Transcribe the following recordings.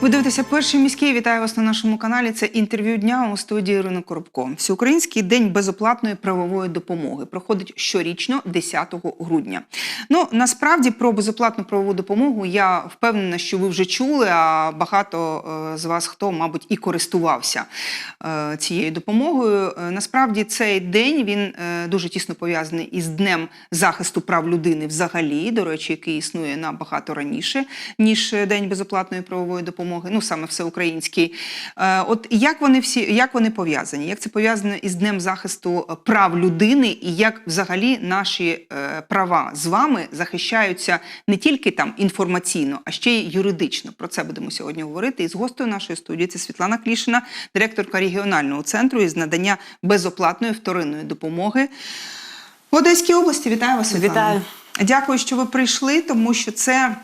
Ви дивитеся перший міський. Вітаю вас на нашому каналі. Це інтерв'ю дня у студії Ірина Коробко. Всеукраїнський день безоплатної правової допомоги проходить щорічно 10 грудня. Ну насправді про безоплатну правову допомогу я впевнена, що ви вже чули. А багато е, з вас хто, мабуть, і користувався е, цією допомогою. Е, Насправді цей день він дуже тісно пов'язаний із днем захисту прав людини взагалі. До речі, який існує набагато раніше ніж День безоплатної правової допомоги. Ну саме всеукраїнський. Е, От як вони всі як вони пов'язані? Як це пов'язано із Днем захисту прав людини, і як взагалі наші е, права з вами захищаються не тільки там інформаційно, а ще й юридично. Про це будемо сьогодні говорити. І з гостею нашої студії це Світлана Клішина, директорка регіонального центру із надання безоплатної вторинної допомоги в Одеській області. Вітаю вас, Світлана. Вітаю. Дякую, що ви прийшли, тому що це.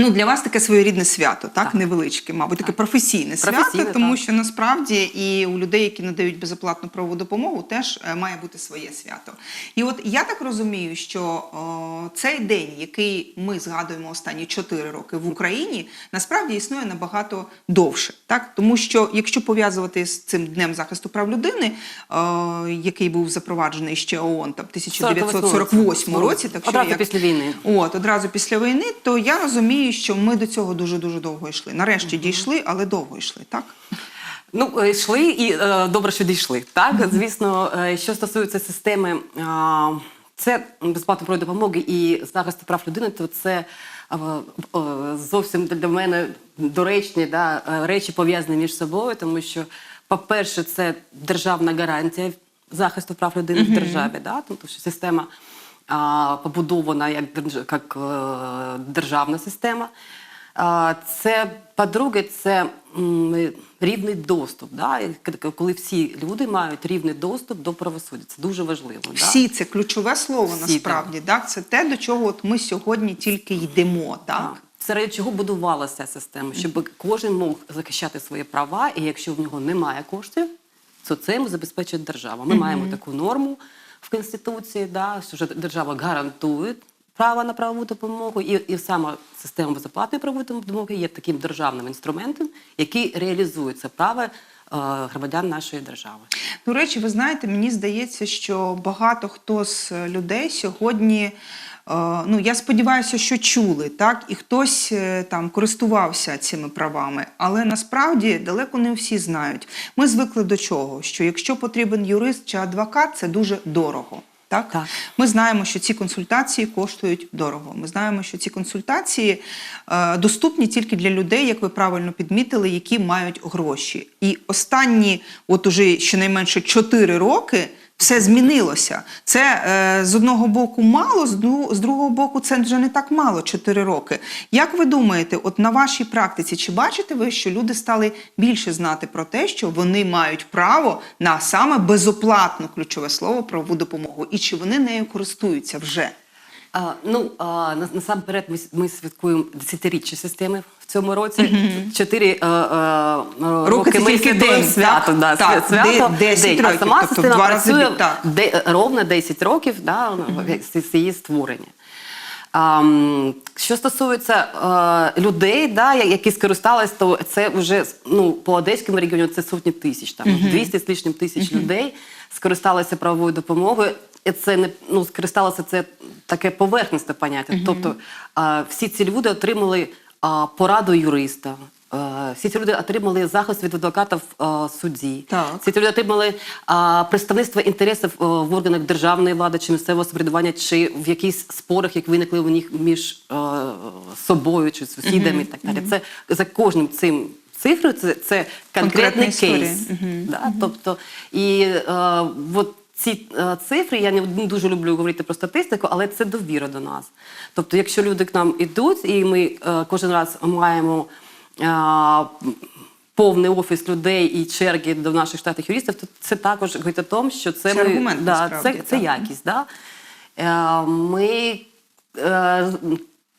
Ну, для вас таке своєрідне свято, так, Так. невеличке, мабуть, таке професійне, Професійне, свято, тому так. що насправді і у людей, які надають безоплатну правову допомогу, теж е, має бути своє свято. І от я так розумію, що о, цей день, який ми згадуємо останні 4 роки в Україні, насправді існує набагато довше, так тому що якщо пов'язувати з цим днем захисту прав людини, о, який був запроваджений ще ООН там 1948 році, так що Одразу як- після війни. От одразу після війни, то я розумію, що ми до цього дуже дуже довго йшли. Нарешті дійшли, але довго йшли, так? Ну, е, йшли і е, добре, що дійшли. Так, звісно, е, що стосується системи, е, це безплатної допомоги і захисту прав людини, то це е, е, зовсім для мене доречні да, речі пов'язані між собою, тому що, по-перше, це державна гарантія захисту прав людини в державі, да, тому що система побудована як, держ- як е, державна система. Це, по-друге, це рівний доступ. Да? Коли всі люди мають рівний доступ до правосуддя. Це дуже важливо. Да? Всі це ключове слово Всі, насправді. Так, це те, до чого от ми сьогодні тільки йдемо. Так, Так. Серед чого будувалася система, щоб кожен мог захищати свої права, і якщо в нього немає коштів, то це йому забезпечить держава. Ми маємо таку норму в Конституції, да, що держава гарантує право на правову допомогу, і, і саме система безоплатної правової допомоги є таким державним інструментом, який реалізує це право е, громадян нашої держави. До речі, ви знаєте, мені здається, що багато хто з людей сьогодні. Е, Ну, я сподіваюся, що чули, так, і хтось е, там користувався цими правами, але насправді далеко не всі знають. Ми звикли до чого? Що якщо потрібен юрист чи адвокат, це дуже дорого. Так? Так. Ми знаємо, що ці консультації коштують дорого. Ми знаємо, що ці консультації е, доступні тільки для людей, як ви правильно підмітили, які мають гроші. І останні, от уже щонайменше 4 роки. Все змінилося. Це е, з одного боку мало, з, дру- з другого боку, це вже не так мало 4 роки. Як ви думаєте, от на вашій практиці, чи бачите ви, що люди стали більше знати про те, що вони мають право на саме безоплатну ключове слово правову допомогу, і чи вони нею користуються вже? А, ну, а, насамперед, ми, ми святкуємо десятиріччя системи цьому році. Чотири е, е, роки, ми тільки день, свято. Да, Так, свято, де- 10 день. років, а сама тобто система два рази працює бі- так. де, ровно 10 років да, з, з її створення. А, що стосується е, людей, да, я- які скористались, то це вже ну, по одеському регіону це сотні тисяч, там 200 з лишнім тисяч людей скористалися правовою допомогою. І це не ну, скористалося це таке поверхносте поняття. Тобто е, всі ці люди отримали е, пораду юриста. е, Всі ці люди отримали захист від адвоката в е, суді. Так. Всі ці люди отримали представництво інтересів е, в органах державної влади чи місцевого самоврядування, чи в якихось спорах, як виникли у них між собою чи сусідами і так далі. Це за кожним цим цифрою це, це Конкретна конкретний кейс. Да? Тобто, і от ці е, цифри, я не дуже люблю говорити про статистику, але це довіра до нас. Тобто, якщо люди к нам йдуть, і ми е, кожен раз маємо. е, Повний офіс людей і черги до наших штатних юристів, то це також говорить о тому, що це, Це ми, да, насправді, це, це якість. Да? Е, Ми е,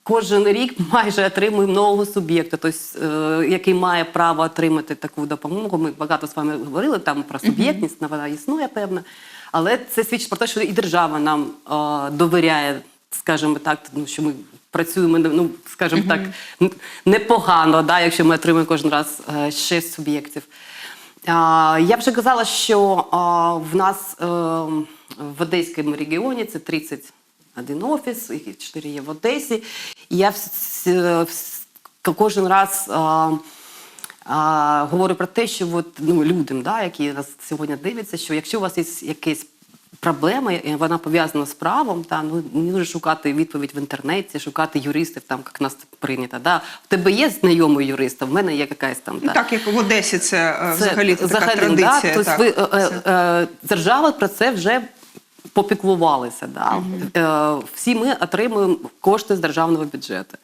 кожен рік майже отримуємо нового суб'єкта, тобто, е, який має право отримати таку допомогу. Ми багато з вами говорили там про суб'єктність, вона існує певна. Але це свідчить про те, що і держава нам е, довіряє, скажімо так, тому що ми працюємо, ну скажімо так, непогано, да, якщо ми отримуємо кожен раз е, 6 суб'єктів. Я вже казала, що в нас е, в Одеському регіоні це 31 офіс, і 4 є в Одесі. І я кожен раз а, говорю про те, що от, ну, людям, да, які нас сьогодні дивляться, що якщо у вас є якісь проблеми, вона пов'язана з правом, та, ну, не нужно шукати відповідь в інтернеті, шукати юристів, там, як нас прийнято. Да. В тебе є знайомий юрист, а в мене є якась там. Ну, да. так як в Одесі це, е, взагалі така взагалі, традиція. Да? Тобто так, ви, е, це- е, е, держава про це вже попіклувалися. Да? Е, всі ми отримуємо кошти з державного бюджету.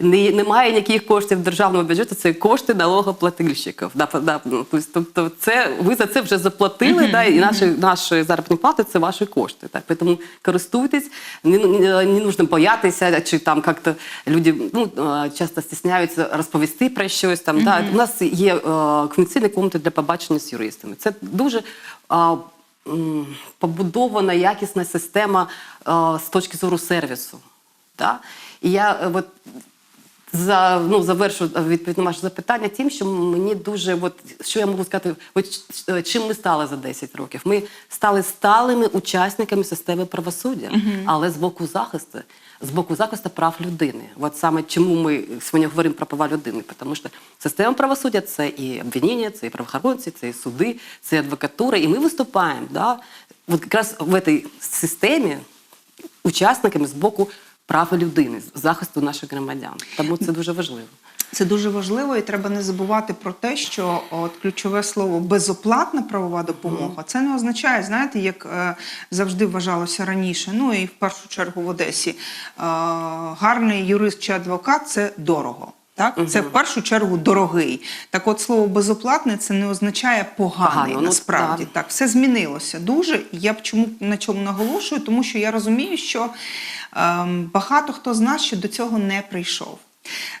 Немає ніяких коштів державного бюджету, це кошти налогоплательщиків. Да, да, ну, тобто, тобто це, ви за це вже заплатили, да, і наші, наші заробітні плати це ваші кошти. Так? Тому користуйтесь, не, не, не нужно боятися, чи там як-то люди ну, часто стісняються розповісти про щось. Там, да. У нас є е, конфіденційні комнати для побачення з юристами. Це дуже побудована якісна система з точки зору сервісу. Да? І я е, от, за, ну, завершу е, відповідь на ваше запитання тим, що мені дуже, от, що я можу сказати, от, е, чим ми стали за 10 років? Ми стали сталими учасниками системи правосуддя, але з боку захисту, з боку захисту прав людини. От саме чому ми сьогодні говоримо про права людини, тому що система правосуддя це і обвинення, це і правоохоронці, це і суди, це і адвокатура, і ми виступаємо. Да? От якраз в цій системі учасниками з боку прав людини, захисту наших громадян. Тому це дуже важливо. Це дуже важливо, і треба не забувати про те, що от ключове слово безоплатна правова допомога. Це не означає, знаєте, як е, завжди вважалося раніше. Ну і в першу чергу в Одесі е, гарний юрист чи адвокат це дорого. Так, це в першу чергу дорогий. Так, от слово безоплатне це не означає поганий. Погано, ну, насправді так. так, все змінилося дуже. Я б чому на чому наголошую, тому що я розумію, що ем, багато хто з нас ще до цього не прийшов.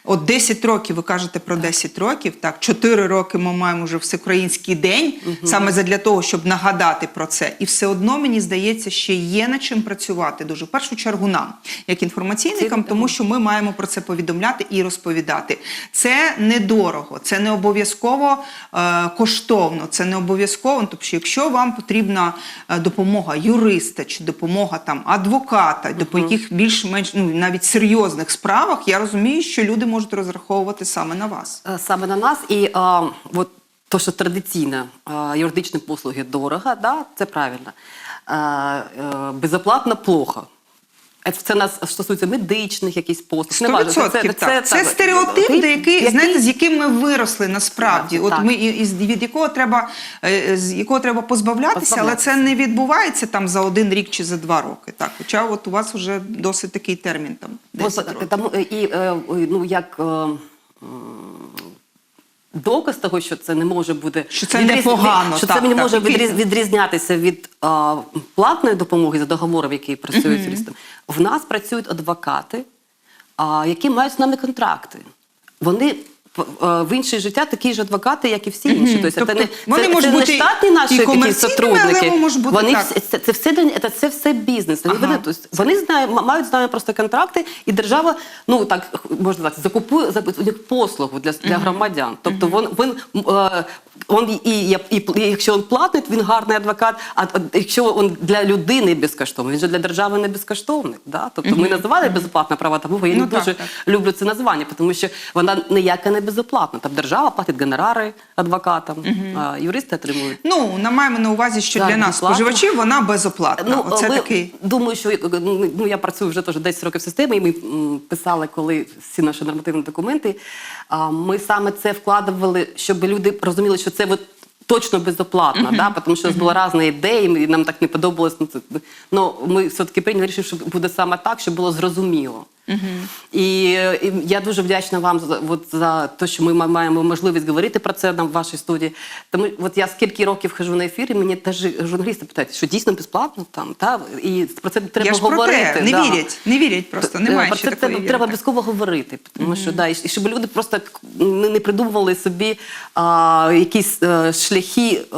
От 10 років, ви кажете про 10 років, так, 4 роки ми маємо вже всеукраїнський день, саме задля того, щоб нагадати про це. І все одно, мені здається, ще є над чим працювати дуже. В першу чергу нам, як інформаційникам, тому що ми маємо про це повідомляти і розповідати. Це недорого, це не обов'язково е, коштовно, це не обов'язково. Тобто, якщо вам потрібна е, допомога юриста чи допомога там адвоката, до яких більш-менш ну навіть серйозних справах, я розумію, що люди можуть розраховувати саме на вас. Е, Саме на нас. І а, от то, що традиційно а, юридичні послуги дорого, да, це правильно. А, а, безоплатно плохо. Е, Це нас стосується медичних якихось послуг. Сто Неважно, відсотків так. Це, так, стереотип, який- до який, який- знаєте, з яким ми виросли насправді. Так, От так. ми із від якого треба е, з якого треба позбавлятися, але це не відбувається там за один рік чи за два роки. Так, хоча от у вас вже досить такий термін там 10 Просто, років. тому, е, і, е, ну, як е, доказ того, що це не може бути Що це непогано, що так, це не так, може так, відріз- відрізнятися від а, платної допомоги за договором, який працює з юристом. В нас працюють адвокати, а, які мають з нами контракти. Вони в інше життя такі ж адвокати, як і всі інші. Тобто, Тобто це не, вони це, це не штатні наші якісь сотрудники. бути вони так. всі- це, це все це, це все бізнес. Ага. вони, тобто, вони знають, мають з нами просто контракти, і держава, ну так можна так, закупує за послугу для, для громадян. Тобто вони. він, він і, і, і, і якщо він платить, він гарний адвокат. А якщо він для людини безкоштовний, він же для держави не безкоштовний. Да? Тобто ми називали безоплатна права допомога. Я Ну, не так, дуже так. люблю це названня, тому що вона ніяка не безоплатна. Тобто держава платить гонорари адвокатам, а юристи отримують. Ну, ми маємо на увазі, що Так, для нас, споживачів, вона безоплатна. Оце ми, такий. Думаю, що ну, я працюю вже теж 10 років в системі, і ми писали, коли всі наші нормативні документи. Ми саме це вкладували, щоб люди розуміли, що це от точно безоплатно, да? тому що у нас були різні ідеї, і нам так не подобалось. Ну, це, ну, ми все-таки прийняли рішення, що буде саме так, щоб було зрозуміло. І, е, і я дуже вдячна вам за, от, за те, що ми маємо можливість говорити про це нам в вашій студії. Тому от я скільки років хожу на ефір, і мені теж журналісти питають, що дійсно безплатно там, та? і про це треба Я ж про говорити. те, не да. вірять, не вірять просто, Е, немає про ще це такої треба, треба обов'язково говорити, тому що да, і, щоб люди просто не, не придумували собі а, якісь е, шляхи е,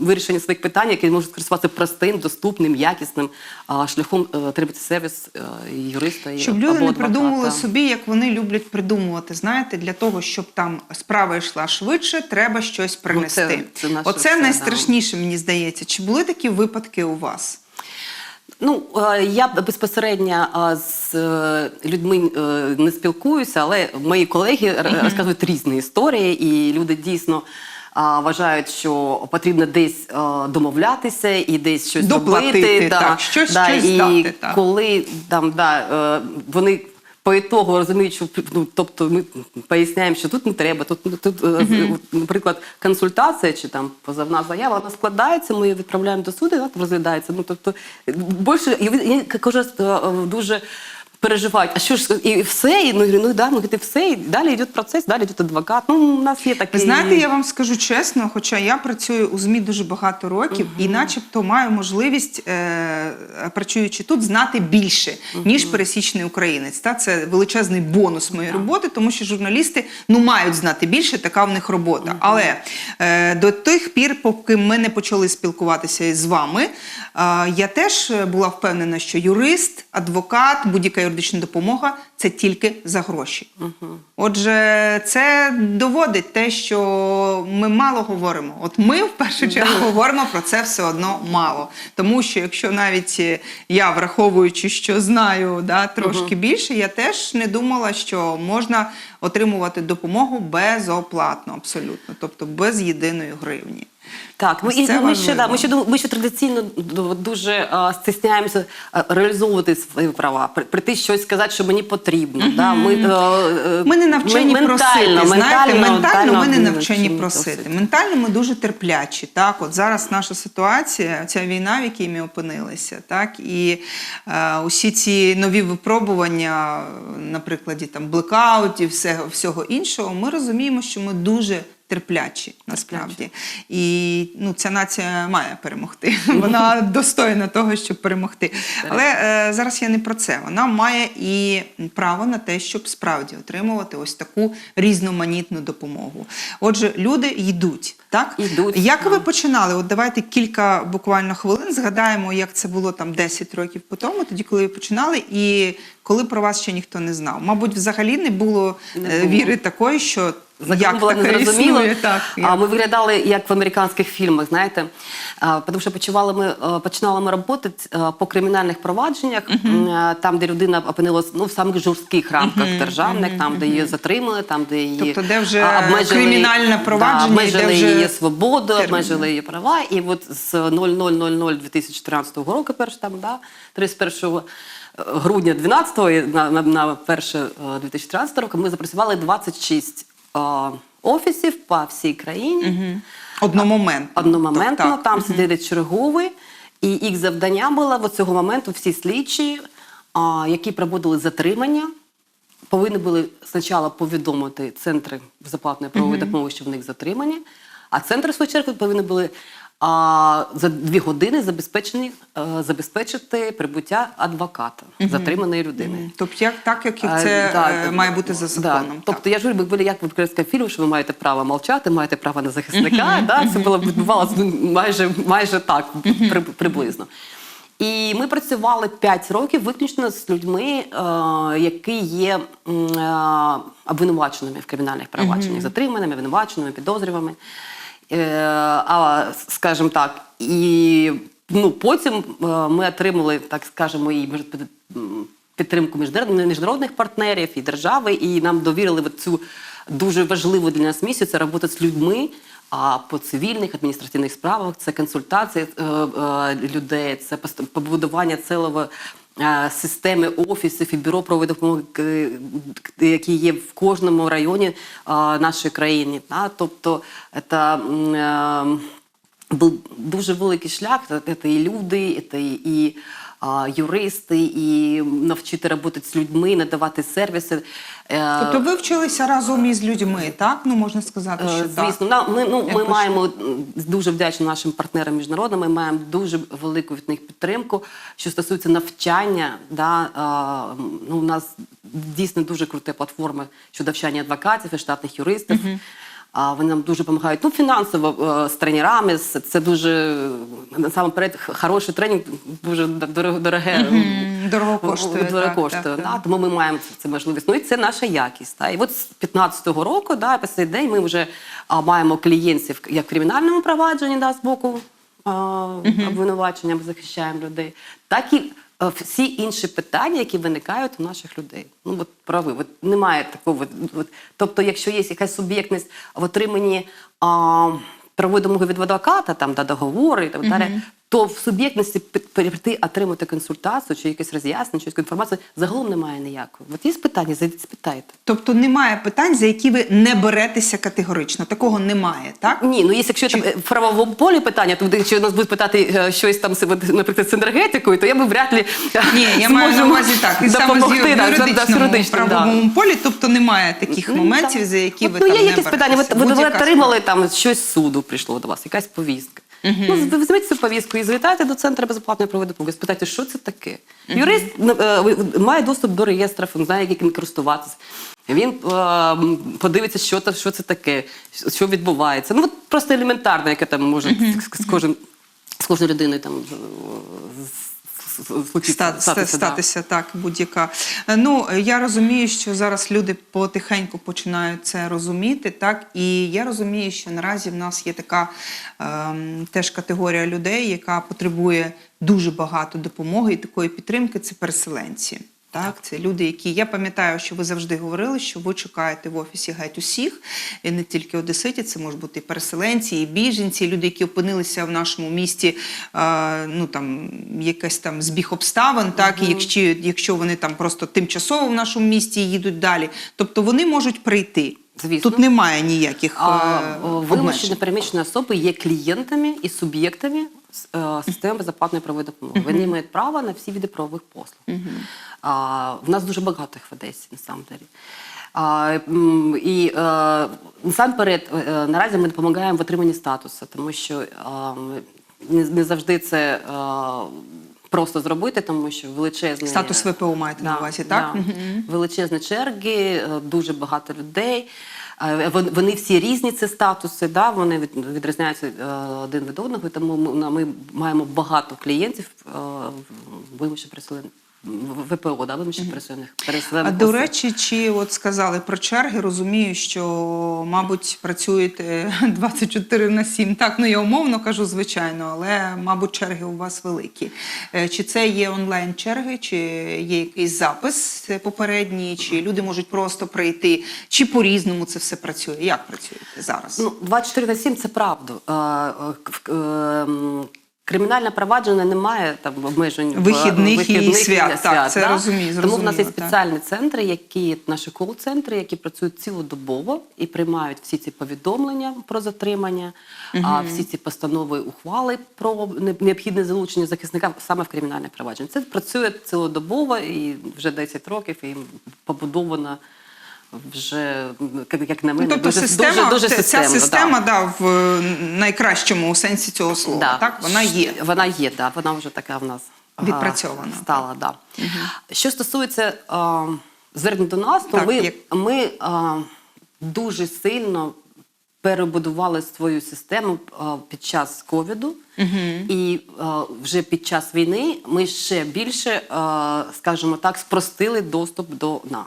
вирішення своїх питань, які можуть користуватися простим, доступним, якісним а, шляхом е, отримати сервіс е, і юриста і Щоб люди адвоката. придумували собі, як вони люблять придумувати. Знаєте, для того, щоб там справа йшла швидше, треба щось принести. Це- це Оце все, да. найстрашніше, мені здається. Чи були такі випадки у вас? Ну, е, я безпосередньо е, з е, людьми не спілкуюся, але мої колеги розказують різні історії, і люди дійсно вважають, що потрібно десь е, домовлятися і десь щось Доплатити, робити. так, щось- да, щось і дати, так. коли там да, е, вони. По ітогу розуміють, що ну, тобто ми поясняємо, що тут не треба. Тут, тут е, з- наприклад, консультація чи там позовна заява, вона складається, ми її відправляємо до суду, вона розглядається. Ну тобто більше раз, е, дуже переживають. А що ж і все? І ну, ну да, ну і все, і далі йде процес, далі йде адвокат. Ну, у нас є Ви знаєте, я вам скажу чесно, хоча я працюю у ЗМІ дуже багато років і начебто маю можливість, е, працюючи тут, знати більше, ніж пересічний українець. Та? Це величезний бонус моєї роботи, тому що журналісти ну, мають знати більше, така в них робота. Але е, до тих пір, поки ми не почали спілкуватися із вами, е, я теж була впевнена, що юрист, адвокат, будь-яка юридична допомога це тільки за гроші. Отже, це доводить те, що ми мало говоримо. От ми в першу чергу говоримо про це все одно мало. Тому що якщо навіть я, враховуючи, що знаю да, трошки більше, я теж не думала, що можна отримувати допомогу безоплатно, абсолютно, тобто без єдиної гривні. Так, ми, і, це ми, ще, да, ми, ще, ми ще традиційно дуже а, стисняємося реалізовувати свої права, при- прийти щось сказати, що мені потрібно. Да? Ми, е, е, Ми не навчені ми просити. знаєте, ментально, ми не навчені просити. просити. Ментально ми дуже терплячі. Так, от зараз наша ситуація, ця війна, в якій ми опинилися, так і е, усі ці нові випробування, наприклад, там блекаутів, всього, всього іншого, ми розуміємо, що ми дуже. Терплячі насправді, і ну ця нація має перемогти. Вона достойна того, щоб перемогти. Але е, зараз я не про це. Вона має і право на те, щоб справді отримувати ось таку різноманітну допомогу. Отже, люди йдуть. Так, Йдуть, як ви починали? От давайте кілька буквально хвилин згадаємо, як це було там 10 років по тому, тоді коли ви починали, і коли про вас ще ніхто не знав. Мабуть, взагалі не було, Не е, було. віри такої, що Як було незрозуміло. існує. Так, як- ми виглядали як в американських фільмах, знаєте. Тому що почували ми, е, починали ми роботи е, по кримінальних провадженнях, м, е, там, де людина опинилась ну, в самих жорстких рамках державних, там, де її затримали, там, де її Тобто, де вже а, кримінальне провадження, да, і де обмежили вже її свободу, терміни. обмежили її права. І от з 00.00.2013 року, перш там, да, 31 грудня 12-го на, на, на 1 е, 2013 року ми запрацювали 26 офісів по всій країні. одномоментно. Одномоментно. Так, там сиділи чергові, і їх завдання було в цього моменту всі слідчі, а, які проводили затримання, повинні були спочатку повідомити центри безоплатної правової допомоги, що в них затримані, а центри, в свою чергу, повинні були а, за дві години забезпечені, е, забезпечити прибуття адвоката затриманої людини. Тобто, як так, як і А, це да, е, має бути за да. законом. Тобто, я ж говорю, були як в українському фільмі, що ви маєте право мовчати, маєте право на захисника. Да? Це було відбувалося майже, майже так, при, приблизно. І ми працювали 5 років виключно з людьми, е, які є е, обвинуваченими в кримінальних провадженнях, затриманими, обвинуваченими, підозрюваними. Е, а, скажімо так, і ну, потім е, ми отримали, так скажемо, і підтримку міжнародних партнерів і держави, і нам довірили цю дуже важливу для нас місію це робота з людьми. А по цивільних адміністративних справах це консультація е, людей, це побудування цілого системи офісів і бюро правової допомоги, к- які є в кожному районі е, нашої країни. Тобто це е, був дуже великий шлях. Це і люди, це і юристи, і навчити працювати з людьми, надавати сервіси. Е, Тобто ви вчилися разом із людьми, так? Ну можна сказати, що Е, так. Звісно, на- ми, ну, ми маємо дуже вдячні нашим партнерам міжнародним. Ми маємо дуже велику від них підтримку, що стосується навчання. Да, ну, у нас дійсно дуже крута платформа щодо навчання адвокатів і штатних юристів. А вони нам дуже допомагають ну, фінансово е, з тренерами. Це дуже насамперед хороший тренінг, дуже дороге. Дорого коштує, Дорого так, коштує. так, да, так. Тому ми маємо це можливість. Ну і це наша якість. Та. І от з 15-го року, да, по цей день ми вже а, маємо клієнтів як в кримінальному провадженні да, з боку а, обвинувачення, ми захищаємо людей, так і всі інші питання, які виникають у наших людей. Ну от прави, от немає такого. От, от, тобто, якщо є якась суб'єктність в отриманні а, правової домоги від адвоката, там да, договори і так далі. То в суб'єктності прийти отримати консультацію чи якесь роз'яснення, чи інформацію загалом немає ніякої. От є питання, зайдіть, спитайте. Тобто немає питань, за які ви не беретеся категорично. Такого немає, так? Ні, ну є, якщо там е, в правовому полі питання, то якщо нас будуть питати е, щось там, наприклад, з енергетикою, то я би вряд ли Ні, я маю на увазі так. І допомогти, ю- юридичному, правовому полі, тобто немає таких Ну, моментів, так. за які От, ви ну, там є не якісь питання, ви, ви отримали там щось суду прийшло до вас, якась повістка. Ну, ви візьміть цю повістку і завітайте до центру безоплатної правової допомоги. Спитайте, що це таке. Юрист е, має доступ до реєстрів, він знає, як їм користуватися. Він е, подивиться, що, та- що це таке, що відбувається. Ну, от просто елементарно, яке там може з, з, кожен, з кожною людиною там з- з- з- случитися, Ста- ста- статися, да. так, будь-яка. Е, Ну я розумію, що зараз люди потихеньку починають це розуміти, так і я розумію, що наразі в нас є така ем, теж категорія людей, яка потребує дуже багато допомоги і такої підтримки. Це переселенці. Так, це люди, які я пам'ятаю, що ви завжди говорили, що ви чекаєте в офісі геть усіх, і не тільки одеситі, це можуть бути і переселенці, і біженці, і люди, які опинилися в нашому місті, е, ну там якась там збіг обставин, так? І якщо, якщо вони там просто тимчасово в нашому місті їдуть далі, тобто вони можуть прийти. Звісно. Тут немає ніяких А, е, о, Вимушені переміщені особи є клієнтами і суб'єктами системи безоплатної правової допомоги. Вони мають право на всі види правових послуг. А, в нас дуже багато їх в Одесі, насамперед. А, і е, насамперед, е, наразі ми допомагаємо в отриманні статусу, тому що е, не, не завжди це е, просто зробити, тому що величезний Статус ВПО маєте на увазі, так? Да. Величезні черги, е, дуже багато людей. Е, вон- Вони всі різні, це статуси, да? вони від- відрізняються е, один від одного, тому ми, маємо багато клієнтів вимушені вимушено переселених. ВПО, да, вимушено переселених А до речі, чи от сказали про черги, розумію, що, мабуть, працюєте 24 на 7. Так, ну я умовно кажу, звичайно, але, мабуть, черги у вас великі. Е, Чи це є онлайн-черги, чи є якийсь запис е, попередній, чи люди можуть просто прийти, чи по-різному це все працює? Як працюєте зараз? Ну, 24 на 7 – це правда. Кримінальне провадження не має там обмежень в- Вихідних і свят. Так, це розумію, Тому в нас є зрозуміло, так. спеціальні центри, які наші кол-центри, які працюють цілодобово і приймають всі ці повідомлення про затримання, а всі ці постанови, ухвали про необхідне залучення захисника саме в кримінальне провадження. Це працює цілодобово і вже 10 років і побудовано вже як- на мене, Ну, тобто дуже, система, дуже, дуже ця- системно, ця система да, в е, найкращому сенсі цього слова. Да. Так, вона є. Вона є, да. вона вже така в нас Відпрацьована. стала. Да. Що стосується а, звернень до нас, то Так, ми, як- ми а, дуже сильно перебудували свою систему а, під час ковіду. І а, вже під час війни ми ще більше, а, скажімо так, спростили доступ до нас.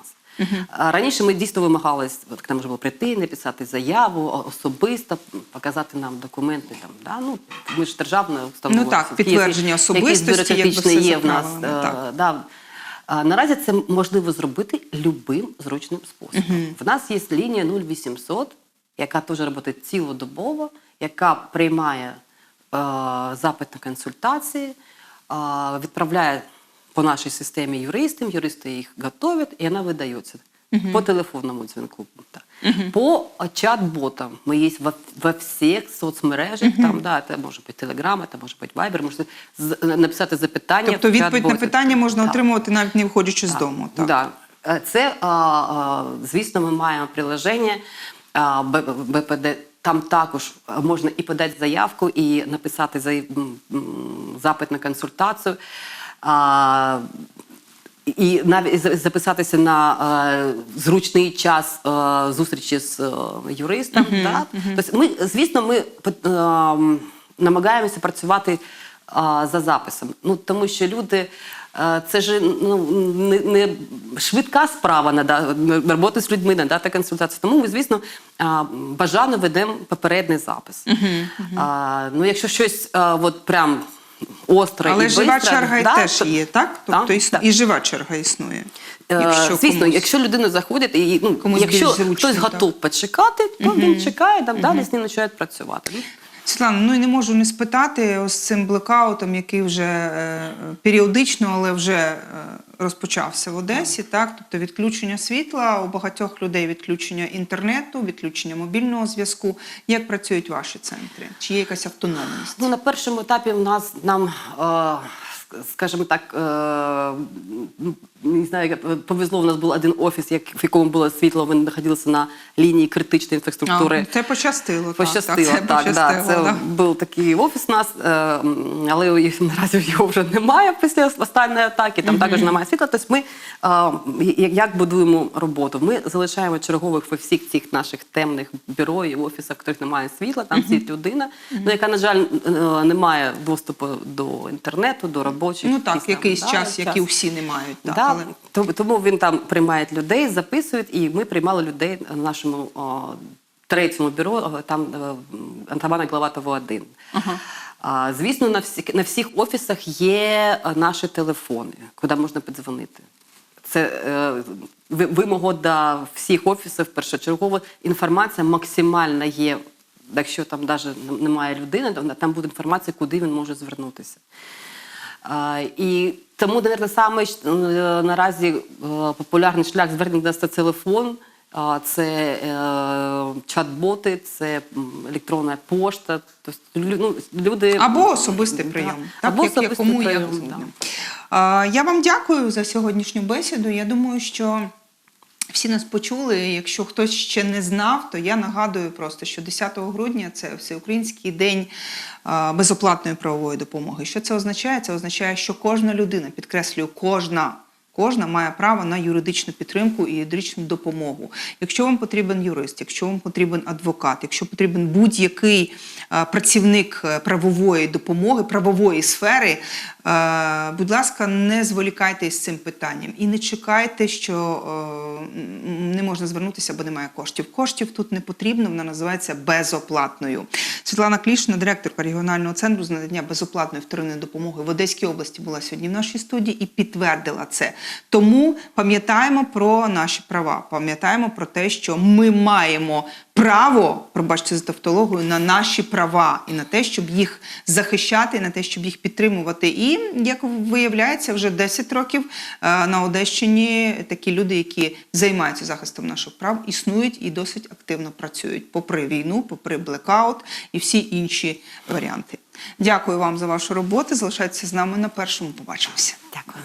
А Раніше ми дійсно вимагалися, от к нам можна було прийти, написати заяву особисто, показати нам документи. Там, да? ну, ми ж державна установа. Ну так, підтвердження особистості, бюрократичне все є в нас. е, так. Да. А, Наразі це можливо зробити любим зручним способом. В нас є лінія 0800, яка теж працює цілодобово, яка приймає е, запит на консультації, е, відправляє по нашій системі юристам, юристи їх готують, і вона видається. По телефонному дзвінку. Так. По чат-ботам. Ми є во, во всіх соцмережах, там, да, це може бути Telegram, це може бути Viber, можна з- написати запитання. Тобто відповідь на питання можна Так. отримувати навіть не виходячи з дому. Так. Да. Е, Це, а, а, звісно, ми маємо приложення а, БПД. Там також можна і подати заявку, і написати запит на консультацію. А, і- навіть записатися на е, зручний час е, зустрічі з е, юристом. Да? Тобто ми, звісно, ми е, намагаємося працювати е, за записом. Ну, тому що люди. е, Це ж ну, не, не швидка справа нада, роботи з людьми, надати консультацію. Тому ми, звісно, а, бажано ведемо попередній запис. А, ну, якщо щось а, от прям остре Але і жива бистра. черга да, теж є, так? Тобто Так, іс- так. і жива черга існує. Е, Звісно, комусь- якщо людина заходить, і ну, Комусь якщо зручно, хтось так. готов почекати, то він чекає, там далі з ним починає працювати. Ну, Світлана, ну і не можу не спитати ось цим блекаутом, який вже е, періодично, але вже е, розпочався в Одесі. Так, тобто відключення світла у багатьох людей відключення інтернету, відключення мобільного зв'язку. Як працюють ваші центри? Чи є якась автономність? Ну, на першому етапі в нас нам, е, скажімо так, е, не знаю, повезло, у нас був один офіс, як, в якому було світло, ми знаходилися на лінії критичної інфраструктури. А, це пощастило. Пощастило, так, так, це да, пощастило, це да. був такий офіс у нас, е, але наразі його вже немає після останньої атаки, там також немає світла. Тобто ми е, як будуємо роботу? Ми залишаємо чергових во всіх цих наших темних бюро і офісах, в яких немає світла, там сидить людина, ну, яка, на жаль, е, не має доступу до інтернету, до робочих. Ну так, якийсь час, який всі не мають. Так, Да, але... тому- Тому він там приймає людей, записує, і ми приймали людей на нашому о, третьому бюро, там е, Антамана Главатова 1. А, звісно, на, всі, на всіх офісах є е, наші телефони, куди можна подзвонити. Це е, вимога до всіх офісів першочергово. Інформація максимальна є. Якщо там навіть немає людини, там буде інформація, куди він може звернутися. А, І тому, навіть, саме е, наразі е, популярний шлях звернення до нас це телефон, це чат-боти, це електронна пошта. Тобто, ну, люди... Або особистий прийом. Да. Так, Або як я особистий як прийом, згодна. да. Я вам дякую за сьогоднішню бесіду. Я думаю, що всі нас почули. Якщо хтось ще не знав, то я нагадую просто, що 10 грудня це всеукраїнський день безоплатної правової допомоги. Що це означає? Це означає, що кожна людина, підкреслюю, кожна. Кожна має право на юридичну підтримку і юридичну допомогу. Якщо вам потрібен юрист, якщо вам потрібен адвокат, якщо потрібен будь-який працівник е, правової допомоги, правової сфери, будь ласка, не зволікайте із цим питанням і не чекайте, що не можна звернутися, бо немає коштів. Коштів тут не потрібно, вона називається безоплатною. Світлана Клішна, директорка регіонального центру з надання безоплатної вторинної допомоги в Одеській області, була сьогодні в нашій студії і підтвердила це. Тому пам'ятаємо про наші права, пам'ятаємо про те, що ми маємо право, пробачте за тавтологію, на наші права і на те, щоб їх захищати, і на те, щоб їх підтримувати. І як виявляється, вже 10 років е, на Одещині такі люди, які займаються захистом наших прав, існують і досить активно працюють, попри війну, попри блекаут і всі інші варіанти. Дякую вам за вашу роботу. Залишайтеся з нами на першому. Побачимося. Дякую.